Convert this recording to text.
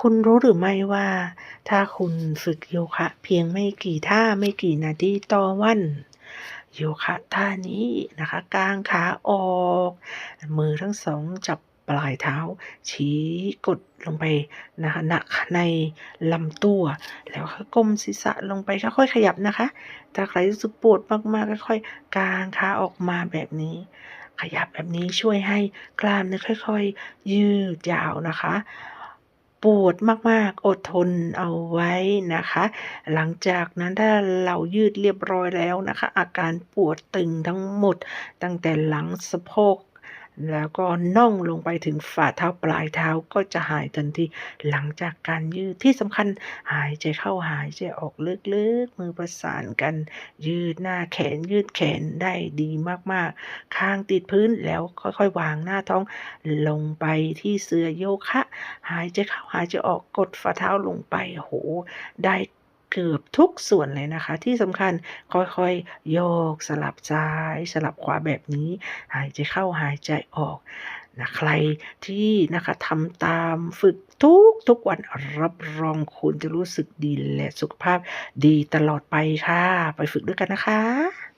คุณรู้หรือไม่ว่า ถ้าคุณฝึกโยคะ เพียงไม่กี่ท่าไม่กี่นาทีต่อวันโยคะท่านี้นะคะกางขาออก มือทั้ง2จับปลายเท้า ชี้กดลงไปนะคะณในลำตัว แล้วค่อยก้มศีรษะลงไปค่อยๆขยับนะคะ ถ้าใครรู้สึกปวดมากๆค่อยๆกางขาออกมาแบบนี้ ขยับแบบนี้ช่วยให้กล้ามเนื้อค่อย ๆ ยืดยาวนะคะ ปวดมากๆ อดทนเอาไว้นะคะ หลังจากนั้นถ้าเรายืดเรียบร้อยแล้วนะคะ อาการปวดตึงทั้งหมดตั้งแต่หลังสะโพก แล้วก็น่องลงไปถึงฝ่าเท้าปลายเท้าก็จะหายทันที หลังจากการยืดที่สำคัญหายใจเข้าหายใจออกลึกๆมือประสานกัน ยืดหน้าแขนยืดแขนได้ดีมากๆคางติดพื้นแล้วค่อยๆ วางหน้าท้องลงไปที่เสื่อโยคะ หายใจเข้าหายใจออกกดฝ่าเท้าลงไปโอ้โฮได้ เกือบทุกส่วนเลยนะคะ ที่สำคัญค่อยๆ โยกสลับซ้ายสลับขวาแบบนี้ หายใจเข้าหายใจออกนะใครที่นะคะทำตามฝึกทุกทุกวันรับรองคุณจะรู้สึกดีและสุขภาพดีตลอดไปค่ะ ไปฝึกด้วยกันนะคะ